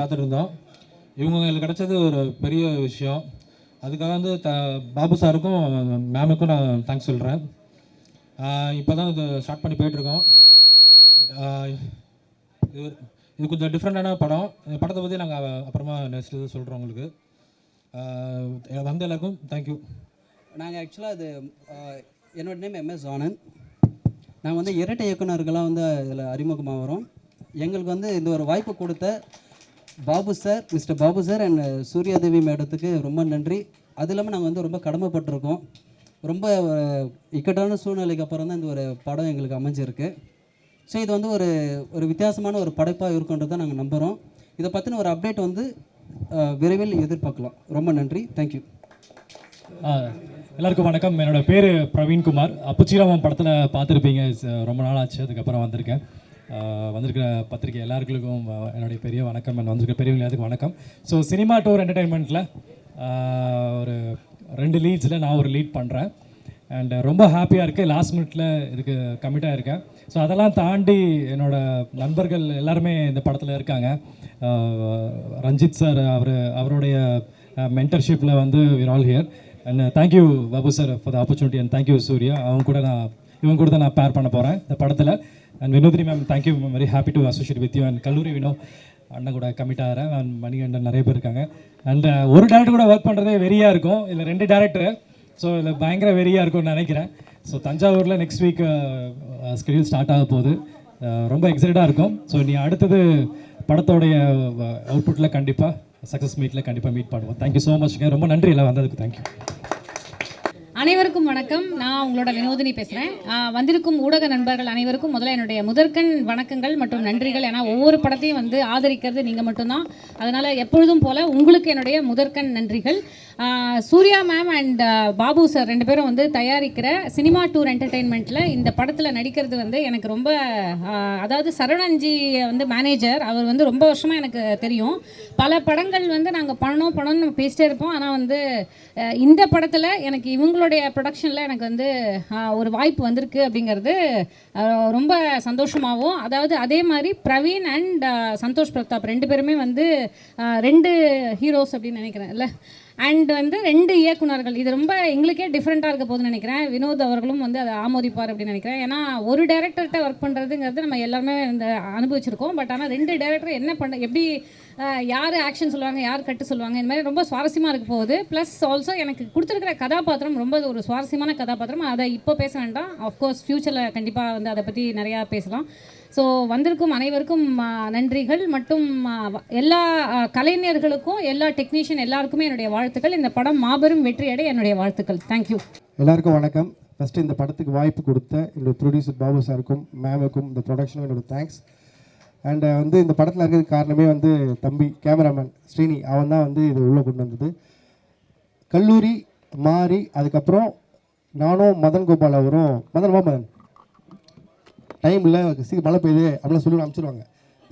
பார்த்துட்டு இருந்தோம் இவங்க எங்களுக்கு கிடச்சது ஒரு பெரிய விஷயம். அதுக்காக வந்து த பாபு சாருக்கும் மேமுக்கும் நான் தேங்க்ஸ் சொல்கிறேன் இப்போ தான் இது ஸ்டார்ட் பண்ணி போயிட்டுருக்கோம். இது இது கொஞ்சம் டிஃப்ரெண்ட்டான படம். இந்த படத்தை பற்றி நாங்கள் அப்புறமா நெக்ஸ்ட் இது சொல்கிறோம் உங்களுக்கு. வந்த எல்லாருக்கும் தேங்க்யூ நாங்கள் ஆக்சுவலாக அது என்னோட நேம் எம்எஸ் ஆனந்த் நாங்கள் வந்து இரட்டை இயக்குநர்களாக வந்து இதில் அறிமுகமாக வரோம் எங்களுக்கு வந்து இந்த ஒரு வாய்ப்பு கொடுத்த Babu sir mister Babu sir and Suryadevi மேடத்துக்கு ரொம்ப நன்றி. அது இல்லாமல் நாங்கள் வந்து ரொம்ப கடமைப்பட்டிருக்கோம். ரொம்ப ஒரு இக்கட்டான சூழ்நிலைக்கு அப்புறம் தான் இந்த ஒரு படம் எங்களுக்கு அமைஞ்சிருக்கு. ஸோ இது வந்து ஒரு ஒரு வித்தியாசமான ஒரு படைப்பாக இருக்குன்றதை நாங்கள் நம்புகிறோம் இதை பற்றின ஒரு அப்டேட் வந்து விரைவில் எதிர்பார்க்கலாம். ரொம்ப நன்றி. தேங்க்யூ எல்லாருக்கும் வணக்கம். என்னோடய பேர் பிரவீன்குமார் அப்புச்சிராமன் படத்தில் பார்த்துருப்பீங்க. ரொம்ப நாள் ஆச்சு. அதுக்கப்புறம் வந்திருக்கேன். வந்திருக்கிற பத்திரிக்கை எல்லாருக்கும் என்னுடைய பெரிய வணக்கம் அண்ட் வந்திருக்கிற பெரியவங்க எல்லாத்துக்கும் வணக்கம். ஸோ சினிமா டூர் என்டர்டைன்மெண்ட்டில் ஒரு ரெண்டு லீட்ஸில் நான் ஒரு லீட் பண்ணுறேன் அண்ட் ரொம்ப ஹாப்பியாக இருக்குது லாஸ்ட் மினிட்ல இதுக்கு கமிட்டாக இருக்கேன் ஸோ அதெல்லாம் தாண்டி என்னோடய நண்பர்கள் எல்லாருமே இந்த படத்தில் இருக்காங்க. ரஞ்சித் சார் அவர் அவருடைய மென்டர்ஷிப்பில் வந்து we're all here and thank you Babu sir for the opportunity and thank you Surya அவங்க கூட நான் இவங்க கூட தான் நான் பேர் பண்ண போகிறேன் இந்த படத்தில். And Vinodhini ma'am thank you very happy to associate with you and கல்லூரி வினோ அண்ணன் கூட கமிட் ஆகிறேன் அண்ட் மணிகண்டன் நிறைய பேர் இருக்காங்க. அண்ட் uh, ஒரு டேரக்டர் கூட ஒர்க் பண்ணுறதே வெறியாக இருக்கும். இல்லை ரெண்டு டேரக்டர் ஸோ இதில் பயங்கர வெறியாக இருக்கும்னு நினைக்கிறேன். ஸோ தஞ்சாவூரில் நெக்ஸ்ட் வீக் ஸ்கெடியூல் ஸ்டார்ட் ஆக போகுது. Uh, ரொம்ப எக்ஸைட்டாக இருக்கும். ஸோ நீ அடுத்தது படத்தோடைய uh, அவுட்புட்டில் கண்டிப்பாக சக்ஸஸ் மீட்டில் கண்டிப்பாக மீட் பண்ணுவோம் தேங்க்யூ ஸோ மச்ங்க ரொம்ப நன்றி. எல்லாம் வந்ததுக்கு தேங்க்யூ அனைவருக்கும் வணக்கம். நான் உங்களோட வினோதினி பேசுகிறேன் வந்திருக்கும் ஊடக நண்பர்கள் அனைவருக்கும் முதல்ல என்னுடைய முதற்கண் வணக்கங்கள் மற்றும் நன்றிகள். ஏன்னா ஒவ்வொரு படத்தையும் வந்து ஆதரிக்கிறது நீங்கள் மட்டும்தான். அதனால் எப்பொழுதும் போல் உங்களுக்கு என்னுடைய முதற்கண் நன்றிகள். Surya ma'am and Babu sir ரெண்டு பேரும் வந்து தயாரிக்கிற சினிமா டூர் என்டர்டெயின்மெண்ட்டில் இந்த படத்தில் நடிக்கிறது வந்து எனக்கு ரொம்ப அதாவது சரவணன்ஜி வந்து மேனேஜர் அவர் வந்து ரொம்ப வருஷமாக எனக்கு தெரியும். பல படங்கள் வந்து நாங்கள் பண்ணணும் பண்ணணும்னு நம்ம பேசிட்டே இருப்போம். ஆனால் வந்து இந்த படத்தில் எனக்கு இவங்களுடைய ப்ரொடக்ஷனில் எனக்கு வந்து ஒரு வாய்ப்பு வந்திருக்கு அப்படிங்கிறது ரொம்ப சந்தோஷமாகவும் அதாவது அதே மாதிரி பிரவீன் அண்ட் சந்தோஷ் பிரதாப் ரெண்டு பேருமே வந்து ரெண்டு ஹீரோஸ் அப்படின்னு நினைக்கிறேன் இல்லை அண்ட் வந்து ரெண்டு இயக்குனர்கள். இது ரொம்ப எங்களுக்கே டிஃப்ரெண்ட்டாக இருக்க போகுதுன்னு நினைக்கிறேன். வினோத் அவர்களும் வந்து அதை ஆமோதிப்பார் அப்படின்னு நினைக்கிறேன். ஏன்னா ஒரு டேரக்டர்கிட்ட ஒர்க் பண்ணுறதுங்கிறது நம்ம எல்லாருமே இந்த அனுபவிச்சிருக்கோம். பட் ஆனால் ரெண்டு டேரக்டர் என்ன பண்ண எப்படி யார் ஆக்ஷன் சொல்லுவாங்க யார் கட்டு சொல்லுவாங்க இந்த மாதிரி ரொம்ப சுவாரஸ்யமாக இருக்க போகுது. ப்ளஸ் ஆல்சோ எனக்கு கொடுத்துருக்கிற கதாபாத்திரம் ரொம்ப ஒரு சுவாரஸ்யமான கதாபாத்திரம். அதை இப்போ பேச வேண்டாம். அஃப்கோர்ஸ் ஃப்யூச்சரில் கண்டிப்பாக வந்து அதை பற்றி நிறையா பேசலாம். ஸோ வந்திருக்கும் அனைவருக்கும் நன்றிகள். மற்றும் எல்லா கலைஞர்களுக்கும் எல்லா டெக்னீஷியன் எல்லாருக்குமே என்னுடைய வாழ்த்துக்கள். இந்த படம் மாபெரும் வெற்றியடை என்னுடைய வாழ்த்துக்கள். தேங்க்யூ எல்லாருக்கும் வணக்கம். ஃபஸ்ட்டு இந்த படத்துக்கு வாய்ப்பு கொடுத்த என்னோடய ப்ரொடியூசர் பாபு சாருக்கும் மேமுக்கும் இந்த ப்ரொடக்ஷனும் என்னோட தேங்க்ஸ் அண்ட் வந்து இந்த படத்தில் இருக்கிறதுக்கு காரணமே வந்து தம்பி கேமராமேன் ஸ்ரீனி. அவன் தான் வந்து இது உள்ளே கொண்டு வந்தது. கல்லூரி மாறி அதுக்கப்புறம் நானும் மதன் கோபால் அவரும் மதன் வா மதன். டைம் இல்லை சீக்கிரம் மழை பெய்யுது அப்படிலாம் சொல்லி அனுப்பிச்சிடுவாங்க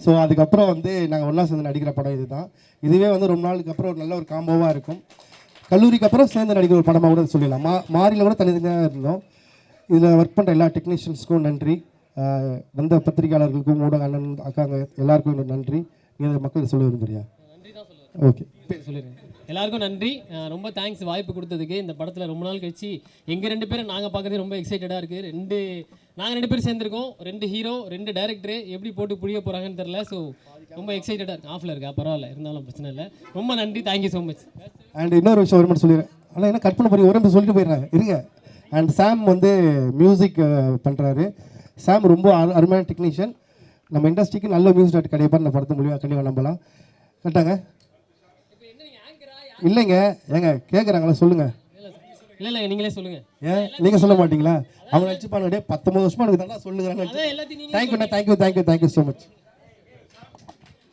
ஸோ அதுக்கப்புறம் வந்து நாங்கள் ஒன்றா சேர்ந்து நடிக்கிற படம் இதுதான். இதுவே வந்து ரொம்ப நாளுக்கு அப்புறம் ஒரு நல்ல ஒரு காம்போவாக இருக்கும். கல்லூரிக்கு அப்புறம் சேர்ந்து நடிக்கிற ஒரு படமாக கூட சொல்லிடலாம் மா மாறியில் கூட தனித்தனியாக இருந்தோம். இதில் ஒர்க் பண்ணுற எல்லா டெக்னீஷியன்ஸ்க்கும் நன்றி. வந்த பத்திரிகையாளர்களுக்கும் ஊடக அண்ணன் அக்காங்க எல்லாருக்கும் நன்றி. நீங்கள் மக்கள் மக்களுக்கு சொல்ல விரும்புறியா? ஓகே. சொல்லிடுறேன். எல்லாருக்கும் நன்றி. ரொம்ப தேங்க்ஸ் வாய்ப்பு கொடுத்ததுக்கு. இந்த படத்தில் ரொம்ப நாள் கழிச்சு எங்கள் ரெண்டு பேரும் நாங்கள் பார்க்கறது ரொம்ப எக்ஸைட்டடாக இருக்குது ரெண்டு நாங்கள் ரெண்டு பேரும் சேர்ந்துருக்கோம். ரெண்டு ஹீரோ ரெண்டு டேரக்டரு எப்படி போட்டு புரிய போகிறாங்கன்னு தெரில ஸோ ரொம்ப எக்ஸைட்டடாக இருக்கு. ஆஃபில் இருக்கா? பரவாயில்ல. இருந்தாலும் பிரச்சனை இல்லை. ரொம்ப நன்றி. தேங்க்யூ ஸோ மச் அண்ட் இன்னொரு விஷயம் ஒரு மட்டும் சொல்லிடுறேன். ஆனால் என்ன கற்பனை பண்ணி போறீங்க ஒரு சொல்லிட்டு போயிடுறாங்க இருங்க. அண்ட் சாம் வந்து மியூசிக் பண்ணுறாரு சாம் ரொம்ப அரு- அருமையான டெக்னீஷியன் நம்ம இண்டஸ்ட்ரிக்கு நல்ல மியூசிக் ஆர்ட் கண்டிப்பாக இந்த படத்தை மூலியமாக கண்டிப்பாக நம்பலாம். கரெக்டாங்க? இல்லைங்க. ஏங்க கேட்குறாங்களா சொல்லுங்கள் இல்லை இல்லை நீங்களே சொல்லுங்கள் ஏன் நீங்கள் சொல்ல மாட்டீங்களா? அவங்க நினச்சிப்பாங்க பத்தொம்பது வருஷமா எனக்கு எல்லாத்தையும் நீங்கள் தேங்க்யூண்ணா thank you thank you thank you so much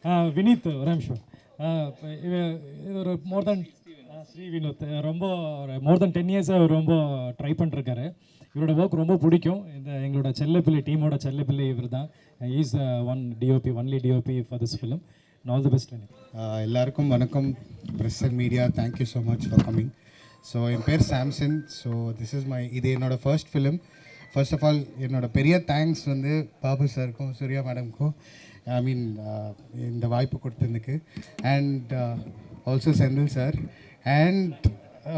ஆ, வினீத் ஒரு நிமிஷம். ஆ, இப்ப இவ- இது ஒரு மோர் தென் ஸ்ரீ வினோத். ரொம்ப மோர் தென் டென் இயர்ஸாக ரொம்ப ட்ரை பண்ணிருக்காரு இவரோட ஒர்க் ரொம்ப பிடிக்கும். இந்த எங்களோட செல்லப்பிள்ளை டீமோட செல்லப்பிள்ளை இவர் தான். Is one DOP only DOP for this film all the best எல்லாருக்கும் வணக்கம். Press and media thank you so much for coming so என் பேர் Samson so this is my இது என்னோடய first film first of all என்னோட பெரிய thanks வந்து பாபு சாருக்கும் சூர்யா மேடம்க்கும் ஐ மீன் இந்த வாய்ப்பு கொடுத்ததுக்கு. And also Senthil sir and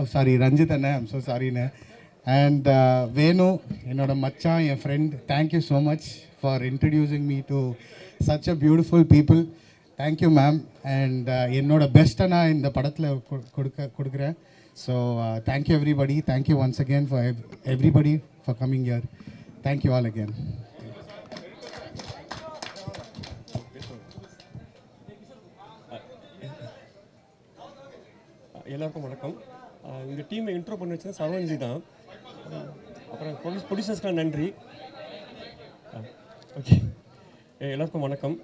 sorry Ranjith அண்ணன் ஐம் ஸோ சாரிண்ணே அண்ட் வேணு என்னோட மச்சான் என் friend thank you so much for introducing me to such a beautiful people thank you ma'am and என்னோடய பெஸ்ட்டை நான் இந்த படத்தில் கொடுக்க கொடுக்குறேன். So thank you everybody thank you once again for everybody for coming year thank you all again எல்லாருக்கும் வணக்கம். Uh, இந்த டீமை இன்ட்ரோ பண்ணி வச்சது சரவணஜி தான். Uh, அப்புறம் ப்ரொடியூஸ் ப்ரொடியூசர்ஸ்க்கெலாம் நன்றி. Uh, ஓகே எல்லாருக்கும் வணக்கம்.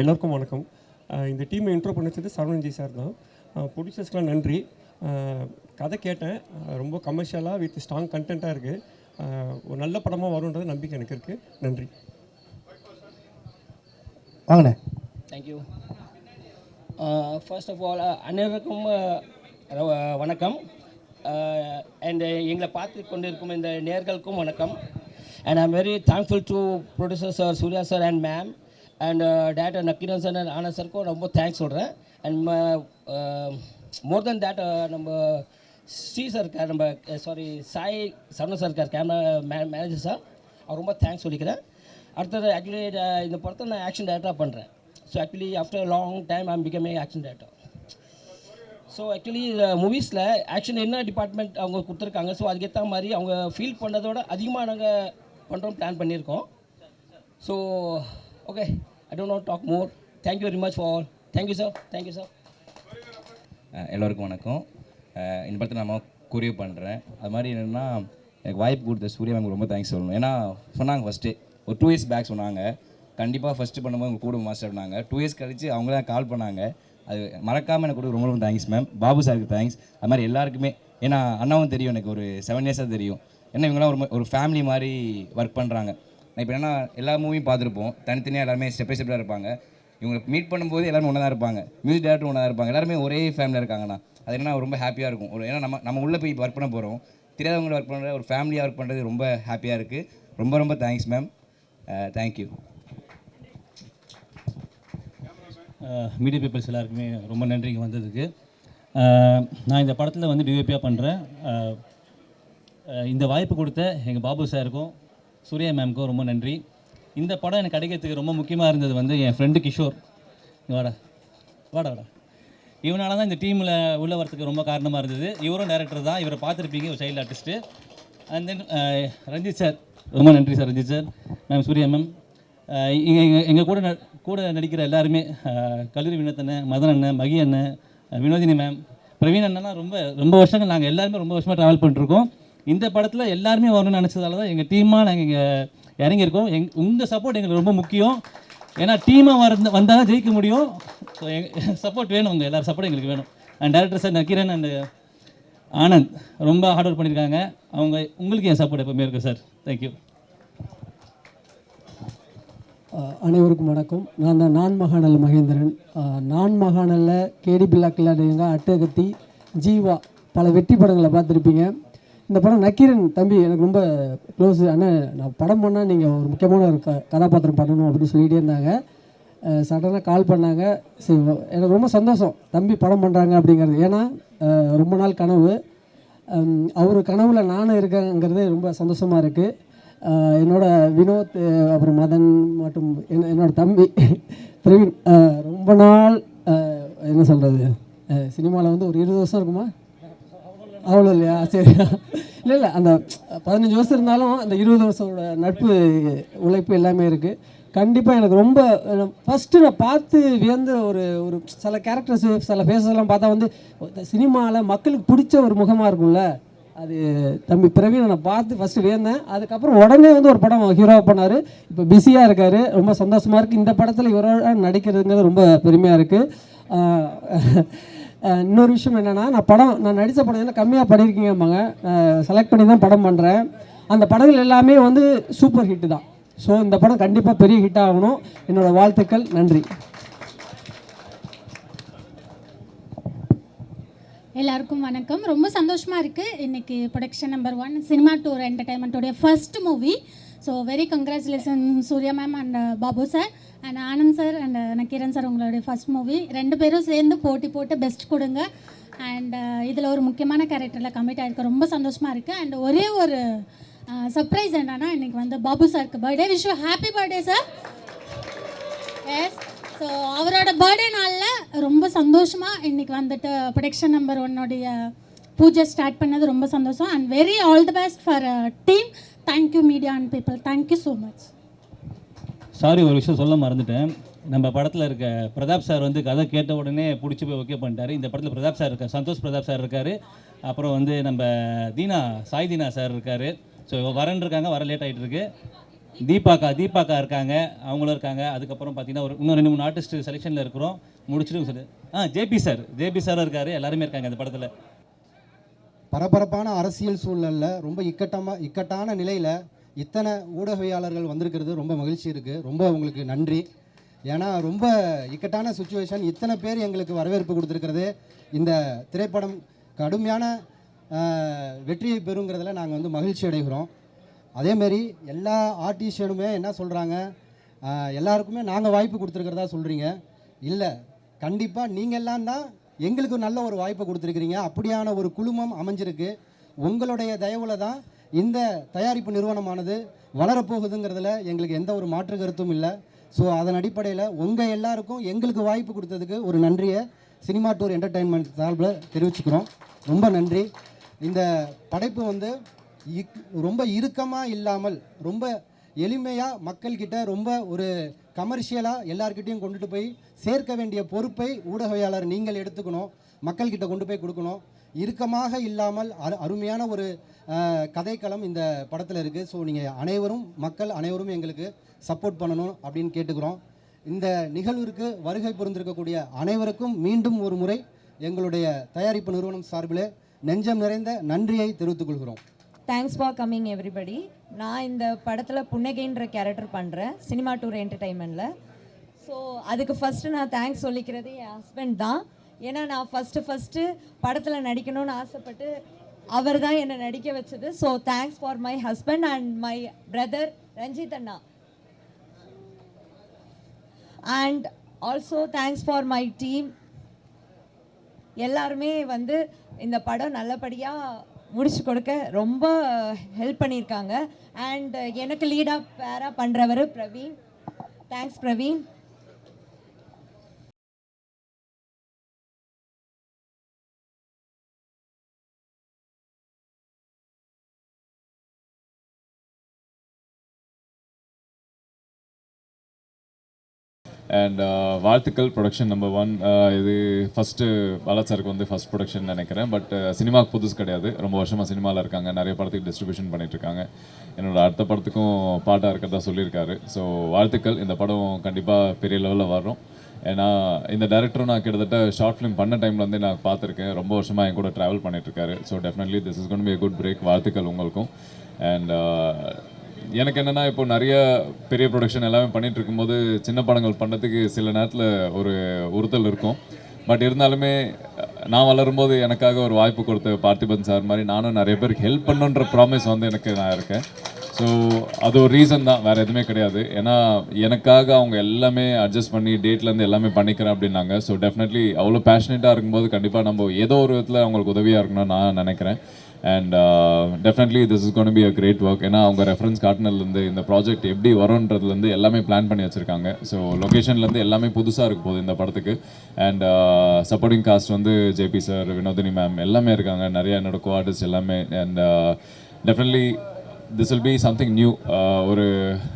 எல்லாருக்கும் வணக்கம். இந்த டீமை இன்ட்ரோ பண்ணி வச்சது சரவணஜி சார் தான். ப்ரொடியூசர்ஸ்க்கெலாம் நன்றி. கதை கேட்டேன். ரொம்ப கமர்ஷியலாக வித் ஸ்ட்ராங் கண்டென்ட்டாக இருக்குது ஒரு நல்ல படமாக வரும்ன்றது நம்பிக்கை எனக்கு இருக்குது நன்றி. வாங்கண்ணே. தேங்க்யூ ஃபர்ஸ்ட் ஆஃப் ஆல் அனைவருக்கும் வணக்கம். அண்ட் எங்களை பார்த்து கொண்டிருக்கும் இந்த நேர்களுக்கும் வணக்கம். And I'm very thankful to producer sir Surya sir and ma'am and director Nakkeeran sir and Anand சாருக்கும் ரொம்ப தேங்க்ஸ் சொல்கிறேன் அண்ட் மோர் தென் தேட் நம்ம ஸ்ரீ சார் இருக்கார் நம்ம சாரி சாய் சரண சார் இருக்கார் கேமரா மே மேனேஜர் சார் அவர் ரொம்ப தேங்க்ஸ் சொல்லிக்கிறேன். அடுத்தது ஆக்சுவலி இந்த படத்தை நான் ஆக்ஷன் டேரக்டராக பண்ணுறேன் so actually after long time I'm became action director so actually மூவிஸில் action என்ன டிபார்ட்மெண்ட் அவங்க கொடுத்துருக்காங்க? ஸோ அதுக்கேற்ற மாதிரி அவங்க ஃபீல் பண்ணதோட அதிகமாக நாங்கள் பண்ணுறோம் பிளான் பண்ணியிருக்கோம். So okay I don't not talk more thank you very much for all thank you sir thank you sir எல்லோருக்கும் வணக்கம். Uh, இந்த படத்தை நான் கூறிய பண்ணுறேன் அது மாதிரி என்னென்னா எனக்கு வாய்ப்பு கொடுத்த சூர்யா மேம் ரொம்ப தேங்க்ஸ் சொல்லணும். ஏன்னா சொன்னாங்க ஃபஸ்ட்டு ஒரு டூ இயர்ஸ் பேக் சொன்னாங்க. கண்டிப்பாக ஃபஸ்ட்டு பண்ணும்போது உங்கள் கூட மாஸ்டர் பண்ணாங்க டூ இயர்ஸ் கழிச்சு அவங்க தான் கால் பண்ணாங்க. அது மறக்காமல் எனக்கு கூட ரொம்ப ரொம்ப தேங்க்ஸ் மேம் பாபு சாருக்கு தேங்க்ஸ் அது மாதிரி எல்லாருக்குமே ஏன்னா அண்ணாவும் தெரியும் எனக்கு ஒரு செவன் இயர்ஸாக தெரியும். ஏன்னா இவங்களாம் ஒரு ஒரு ஃபேமிலி மாதிரி ஒர்க் பண்ணுறாங்க இப்போ என்ன எல்லா மூவியும் பார்த்துருப்போம். தனித்தனியாக எல்லாருமே ஸ்டெப் பை ஸ்டெப்பாக இருப்பாங்க. இவங்களை மீட் பண்ணும்போது எல்லாரும் ஒன்றா தான் இருப்பாங்க. மியூசிக் டேரக்டர் ஒன்றா இருப்பாங்க. எல்லாருமே ஒரே ஃபேமிலியாக இருக்காங்கண்ணா. அது என்ன ரொம்ப ஹாப்பியாக இருக்கும். ஒரு ஏன்னா நம்ம நம்ம உள்ளே போய் ஒர்க் பண்ண போகிறோம் தெரியாதவங்களை ஒர்க் பண்ணுற ஒரு ஃபேமிலியாக ஒர்க் பண்ணுறது ரொம்ப ஹாப்பியாக இருக்குது ரொம்ப ரொம்ப thanks ma'am thank you media peoples எல்லாருக்குமே ரொம்ப நன்றிங்க வந்ததுக்கு. Uh, நான் இந்த படத்தில் வந்து டிஓபியாக பண்ணுறேன் uh, uh, இந்த வாய்ப்பு கொடுத்த எங்கள் பாபு சாருக்கும் சூர்யா மேம்க்கும் ரொம்ப நன்றி. இந்த படம் எனக்கு கிடைக்கிறதுக்கு ரொம்ப முக்கியமாக இருந்தது வந்து என் ஃப்ரெண்டு கிஷோர். வாடா. வாடா வாடா. இவனால தான் இந்த டீமில் உள்ள வரத்துக்கு ரொம்ப காரணமாக இருந்தது. இவரும் டேரக்டர் தான். இவரை பார்த்துருப்பீங்க ஒரு child artist and then Ranjith sir ரொம்ப நன்றி sir Ranjith sir ma'am Surya ma'am எங்கள் எங்கள் கூட ந- கூட நடிக்கிற எல்லாருமே கல்லூரி வினத்தண்ணன் மதன் அண்ணன் மகி அண்ணன் வினோதினி மேம் பிரவீன் அண்ணன்லாம் ரொம்ப ரொம்ப வருஷங்கள் நாங்கள் எல்லாருமே ரொம்ப வருஷமாக ட்ராவல் பண்ணிட்டுருக்கோம் இந்த படத்தில் எல்லாருமே வரணும்னு நினச்சதால தான் எங்கள் டீமாக நாங்கள் இங்கே இறங்கியிருக்கோம். எங் உங்கள் சப்போர்ட் எங்களுக்கு ரொம்ப முக்கியம். ஏன்னா டீமாக வர வந்தால் தான் ஜெயிக்க முடியும். ஸோ எங் சப்போர்ட் வேணும். உங்கள் எல்லாரும் சப்போர்ட் எங்களுக்கு வேணும். And director sir Nakkeeran and Anand ரொம்ப ஹார்ட் ஒர்க் பண்ணியிருக்காங்க அவங்க உங்களுக்கு என் சப்போர்ட் எப்பவுமே இருக்குது சார் தேங்க்யூ அனைவருக்கும் வணக்கம். நான் தான் நான் மகாணல் மகேந்திரன். நான் மகாணலில் கேடி பில்லாக்கில் அட்டகத்தி ஜீவா பல வெற்றி படங்களை பார்த்துருப்பீங்க. இந்த படம் நக்கீரன் தம்பி எனக்கு ரொம்ப க்ளோஸ் அண்ணன் நான் படம் பண்ணால் நீங்கள் ஒரு முக்கியமான ஒரு க கதாபாத்திரம் பண்ணணும் அப்படின்னு சொல்லிகிட்டே இருந்தாங்க. சடனாக கால் பண்ணாங்க. சரி எனக்கு ரொம்ப சந்தோஷம். தம்பி படம் பண்ணுறாங்க அப்படிங்கிறது. ஏன்னா ரொம்ப நாள் கனவு. அவர் கனவுல நானும் இருக்கேங்கிறது ரொம்ப சந்தோஷமாக இருக்குது என்னோட வினோத் அப்புறம் மதன் மற்றும் என்ன என்னோட தம்பி பிரவீன் ரொம்ப நாள் என்ன சொல்கிறது சினிமாவில் வந்து ஒரு இருபது வருஷம் இருக்குமா? அவ்வளோ இல்லையா சரி. இல்லை இல்லை அந்த பதினஞ்சு வருஷம் இருந்தாலும் அந்த இருபது வருஷத்தோட நட்பு உழைப்பு எல்லாமே இருக்குது கண்டிப்பாக எனக்கு ரொம்ப ஃபஸ்ட்டு நான் பார்த்து வியந்த ஒரு ஒரு சில கேரக்டர்ஸு சில ஃபேஸஸ் எல்லாம் பார்த்தா வந்து சினிமாவில் மக்களுக்கு பிடிச்ச ஒரு முகமாக இருக்கும்ல? அது தம்பி பிரவீன் நான் பார்த்து ஃபஸ்ட்டு வியந்தேன். அதுக்கப்புறம் உடனே வந்து ஒரு படம் ஹீரோவாக பண்ணார். இப்போ பிஸியாக இருக்கார். ரொம்ப சந்தோஷமாக இருக்குது இந்த படத்தில் இவரோட நடிக்கிறதுங்கிறது ரொம்ப பெருமையாக இருக்குது இன்னொரு விஷயம் என்னென்னா நான் படம் நான் நடித்த படம் என்ன கம்மியாக பண்ணியிருக்கீங்கம்பாங்க செலக்ட் பண்ணி தான் படம் பண்ணுறேன் அந்த படங்கள் எல்லாமே வந்து சூப்பர் ஹிட்டு தான். ஸோ இந்த படம் கண்டிப்பாக பெரிய ஹிட் ஆகணும். என்னோடய வாழ்த்துக்கள். நன்றி. எல்லாருக்கும் வணக்கம். ரொம்ப சந்தோஷமாக இருக்குது இன்றைக்கி production number one Cinema Tour என்டர்டைன்மெண்ட்டோடைய first movie so very congratulation Surya ma'am and Babu sir and Anand sir and Nakkeeran sir உங்களுடைய ஃபர்ஸ்ட் மூவி ரெண்டு பேரும் சேர்ந்து போட்டி போட்டு பெஸ்ட் கொடுங்க. அண்ட் uh, இதில் ஒரு முக்கியமான கேரக்டரில் கமிட் ஆகிருக்கு ரொம்ப சந்தோஷமாக இருக்குது அண்ட் ஒரே ஒரு uh, சர்ப்ரைஸ் என்னன்னா இன்னைக்கு வந்து பாபு சாருக்கு birthday wish happy birthday sir yes so அவரோட பர்த்டே நாளில் ரொம்ப சந்தோஷமாக இன்னைக்கு வந்துட்டு ப்ரொடக்ஷன் நம்பர் ஒன்னுடைய பூஜை ஸ்டார்ட் பண்ணது ரொம்ப சந்தோஷம். And very all the best for team thank you media and people thank you so much sorry ஒரு விஷயம் சொல்ல மறந்துட்டேன். நம்ம படத்தில் இருக்க பிரதாப் சார் வந்து கதை கேட்ட உடனே பிடிச்சி போய் ஓகே பண்ணிட்டாரு. இந்த படத்தில் பிரதாப் சார் இருக்கார் சந்தோஷ் பிரதாப் சார் இருக்கார். அப்புறம் வந்து நம்ம தீனா சாய் தீனா சார் இருக்கார். ஸோ வரன் இருக்காங்க வர லேட் ஆகிட்டு இருக்கு. தீபாக்கா தீபாக்கா இருக்காங்க அவங்களும் இருக்காங்க. அதுக்கப்புறம் பார்த்தீங்கன்னா ஒரு இன்னும் ரெண்டு மூணு ஆர்டிஸ்ட் செலெக்ஷனில் இருக்கிறோம். முடிச்சுட்டு சொல்லு ஆ ஜேபி சார். ஜேபி சார் இருக்கார் எல்லாருமே இருக்காங்க அந்த படத்தில். பரபரப்பான அரசியல் சூழலில் ரொம்ப இக்கட்டமாக இக்கட்டான நிலையில் இத்தனை ஊடகவியாளர்கள் வந்திருக்கிறது. ரொம்ப மகிழ்ச்சி இருக்குது ரொம்ப உங்களுக்கு நன்றி. ஏன்னா ரொம்ப இக்கட்டான சுச்சுவேஷன் இத்தனை பேர் எங்களுக்கு வரவேற்பு கொடுத்துருக்கிறது. இந்த திரைப்படம் கடுமையான வெற்றியை பெறுங்கிறதுல நாங்கள் வந்து மகிழ்ச்சி அடைகிறோம். அதேமாரி எல்லா ஆர்டிஸ்டனுமே என்ன சொல்கிறாங்க எல்லாருக்குமே நாங்கள் வாய்ப்பு கொடுத்துருக்கிறதா சொல்கிறீங்க இல்லை கண்டிப்பாக நீங்கள் எல்லாம் தான் எங்களுக்கு நல்ல ஒரு வாய்ப்பை கொடுத்துருக்கிறீங்க. அப்படியான ஒரு குழுமம் அமைஞ்சிருக்கு. உங்களுடைய தயவுல தான் இந்த தயாரிப்பு நிறுவனமானது வளரப்போகுதுங்கிறதுல எங்களுக்கு எந்த ஒரு மாற்று கருத்தும் இல்லை. ஸோ அதன் அடிப்படையில் உங்கள் எல்லாருக்கும் எங்களுக்கு வாய்ப்பு கொடுத்ததுக்கு ஒரு நன்றியை சினிமா டூர் என்டர்டைன்மெண்ட் சார்பில் தெரிவிச்சுக்கிறோம். ரொம்ப நன்றி. இந்த படைப்பு வந்து இக் ரொம்ப இறுக்கமாக இல்லாமல் ரொம்ப எளிமையாக மக்கள்கிட்ட ரொம்ப ஒரு கமர்ஷியலாக எல்லார்கிட்டையும் கொண்டுட்டு போய் சேர்க்க வேண்டிய பொறுப்பை ஊடகவியாளர் நீங்கள் எடுத்துக்கணும் மக்கள்கிட்ட கொண்டு போய் கொடுக்கணும். இறுக்கமாக இல்லாமல் அரு அருமையான ஒரு கதைக்களம் இந்த படத்தில் இருக்குது ஸோ நீங்கள் அனைவரும் மக்கள் அனைவரும் எங்களுக்கு சப்போர்ட் பண்ணணும் அப்படின்னு கேட்டுக்கிறோம். இந்த நிகழ்விற்கு வருகை புரிந்திருக்கக்கூடிய அனைவருக்கும் மீண்டும் ஒரு முறை எங்களுடைய தயாரிப்பு நிறுவனம் சார்பில் நெஞ்சம் நிறைந்த நன்றியை தெரிவித்துக் கொள்கிறோம். தேங்க்ஸ் ஃபார் கம்மிங் எவ்ரிபடி நான் இந்த படத்தில் புன்னகைன்ற கேரக்டர் பண்ணுறேன் சினிமா டூர் என்டர்டைன்மெண்ட்டில் ஸோ அதுக்கு ஃபஸ்ட்டு நான் தேங்க்ஸ் சொல்லிக்கிறது என் ஹஸ்பண்ட் தான். ஏன்னா நான் ஃபஸ்ட்டு ஃபஸ்ட்டு படத்தில் நடிக்கணும்னு ஆசைப்பட்டு அவர் தான் என்னை நடிக்க வச்சது. So thanks for my husband and my brother Ranjith Anna. And also thanks for my team எல்லாருமே வந்து இந்த படம் நல்லபடியாக முடிச்சு கொடுக்க ரொம்ப ஹெல்ப் பண்ணியிருக்காங்க. அண்ட் எனக்கு லீடாக பேராக பண்ணுறவர் Praveen. Thanks Praveen. And uh, வாழ்த்துக்கள் ப்ரொடக்ஷன் நம்பர் ஒன் இது ஃபஸ்ட்டு பாலாஜ் சாருக்கு வந்து ஃபஸ்ட் ப்ரொடக்ஷன் நினைக்கிறேன். பட் uh, சினிமாவுக்கு புதுசு கிடையாது. ரொம்ப வருஷமாக சினிமாவில் இருக்காங்க. நிறைய படத்துக்கு டிஸ்ட்ரிபியூஷன் பண்ணிகிட்ருக்காங்க என்னோடய என்னோட அடுத்த படத்துக்கும் பாட்டாக இருக்கிறதா சொல்லியிருக்காரு. ஸோ வாழ்த்துக்கள். இந்த படம் கண்டிப்பாக பெரிய லெவலில் வரும். ஏன்னா இந்த டேரக்டரும் நான் கிட்டத்தட்ட ஷார்ட் ஃபிலிம் பண்ண டைமில் வந்து நான் பார்த்துருக்கேன். ரொம்ப வருஷமாக என் கூட travel பண்ணிட்டுருக்காரு. So definitely this is gonna be good break வாழ்த்துக்கள் உங்களுக்கும். அண்ட் எனக்கு என்னென்னா இப்போ நிறைய பெரிய ப்ரொடக்ஷன் எல்லாமே பண்ணிகிட்டு இருக்கும்போது சின்ன படங்கள் பண்ணுறதுக்கு சில நேரத்தில் ஒரு உறுத்தல் இருக்கும். பட் இருந்தாலுமே நான் வளரும்போது எனக்காக ஒரு வாய்ப்பு கொடுத்த பார்த்திபன் சார் மாதிரி நானும் நிறைய பேருக்கு ஹெல்ப் பண்ணுன்ற ப்ராமிஸ் வந்து எனக்கு நான் இருக்கேன். ஸோ அது ஒரு ரீசன் தான் வேறு எதுவுமே கிடையாது. ஏன்னா எனக்காக அவங்க எல்லாமே அட்ஜஸ்ட் பண்ணி டேட்லேருந்து எல்லாமே பண்ணிக்கிறேன் அப்படின்னாங்க. ஸோ டெஃபினெட்லி அவ்வளோ பேஷனேட்டாக இருக்கும்போது கண்டிப்பாக நம்ம ஏதோ ஒரு விதத்தில் அவங்களுக்கு உதவியாக இருக்கணும்னு நான் நினைக்கிறேன். And definitely this is gonna be a great work ஏன்னா அவங்க ரெஃபரன்ஸ் காட்டினதுலேருந்து இந்த ப்ராஜெக்ட் எப்படி வரும்ன்றதுலேருந்து எல்லாமே பிளான் பண்ணி வச்சுருக்காங்க. ஸோ லொக்கேஷன்லேருந்து எல்லாமே புதுசாக இருக்க போகுது இந்த படத்துக்கு. அண்ட் சப்போர்ட்டிங் காஸ்ட் வந்து ஜேபி சார் வினோதினி மேம் எல்லாமே இருக்காங்க. நிறைய என்னோட கோ ஆர்டிஸ்ட் எல்லாமே and definitely this will be something new ஒரு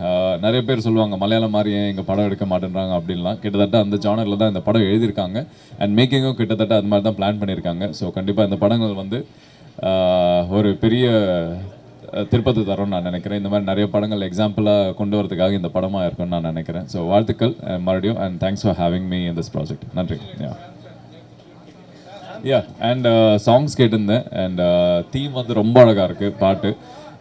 uh, நிறைய பேர் சொல்லுவாங்க மலையாளம் மாதிரி ஏன் எங்கள் படம் எடுக்க மாட்டேன்றாங்க? அப்படின்லாம். கிட்டத்தட்ட அந்த ஜானரில் தான் இந்த படம் எழுதியிருக்காங்க. அண்ட் மேக்கிங்கும் கிட்டத்தட்ட அது மாதிரி தான் பிளான் பண்ணியிருக்காங்க. ஸோ கண்டிப்பாக இந்த படங்கள் வந்து ஒரு பெரிய திருப்பத்து திருப்பத்தை தரும்னு நான் நினைக்கிறேன். இந்த மாதிரி நிறைய படங்கள் எக்ஸாம்பிளாக கொண்டு வரதுக்காக இந்த படமாக இருக்கும்னு நான் நினைக்கிறேன். ஸோ வாழ்த்துக்கள் மறுபடியும் and thanks for having me in this project நன்றி. யா யா அண்ட் சாங்ஸ் கேட்டிருந்தேன். அண்ட் தீம் வந்து ரொம்ப அழகாக இருக்குது பாட்டு.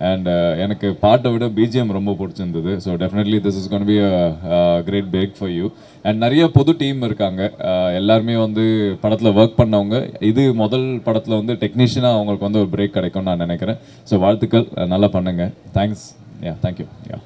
அண்ட் uh, எனக்கு பாட்டை விட பிஜிஎம் ரொம்ப பிடிச்சிருந்தது. So definitely this is gonna be a great break for you and நிறைய புது டீம் இருக்காங்க. Uh, எல்லாருமே வந்து படத்தில் ஒர்க் பண்ணவங்க. இது முதல் படத்தில் வந்து டெக்னீஷியனாக அவங்களுக்கு வந்து ஒரு பிரேக் கிடைக்கும்னு நான் நினைக்கிறேன். ஸோ வாழ்த்துக்கள். நல்லா பண்ணுங்கள் தேங்க்ஸ் யா தேங்க்யூ யா